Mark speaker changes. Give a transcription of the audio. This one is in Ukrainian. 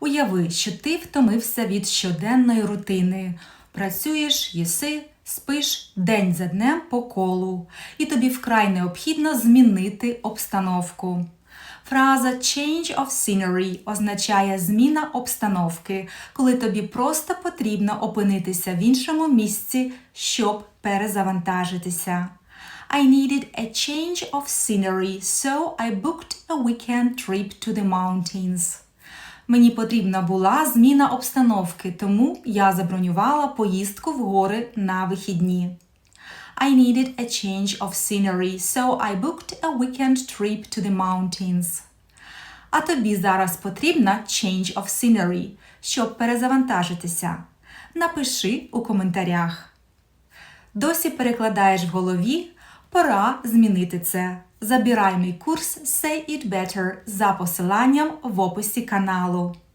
Speaker 1: Уяви, що ти втомився від щоденної рутини. Працюєш, їси, спиш день за днем по колу, і тобі вкрай необхідно змінити обстановку. Фраза change of scenery означає зміна обстановки, коли тобі просто потрібно опинитися в іншому місці, щоб перезавантажитися. I needed a change of scenery, so I booked a weekend trip to the mountains. Мені потрібна була зміна обстановки, тому я забронювала поїздку в гори на вихідні. I needed a change of scenery, so I booked a weekend trip to the mountains. А тобі зараз потрібна change of scenery, щоб перезавантажитися. Напиши у коментарях. Досі перекладаєш в голові, пора змінити це. Забирай мій курс Say It Better за посиланням в описі каналу.